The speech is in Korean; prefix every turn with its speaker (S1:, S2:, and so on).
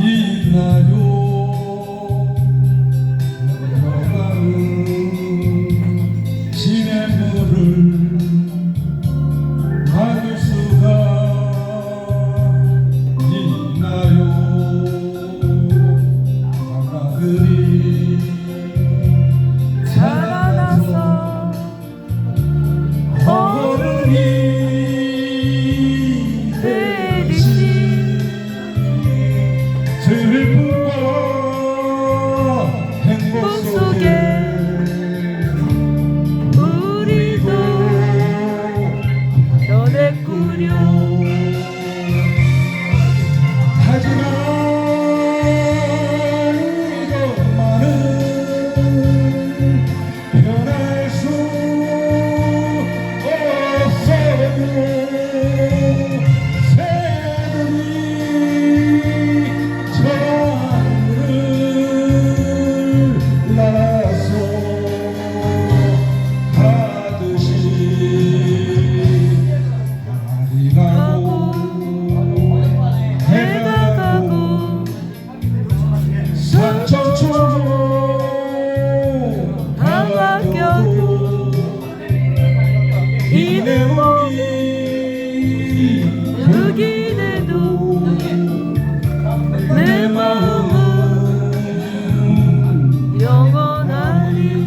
S1: 있나요? 흘러가는 시냇물을 하고, 해가 가고 산천초로 담아껴도 이 내용이 흙이내도 내 마음은 영원하리.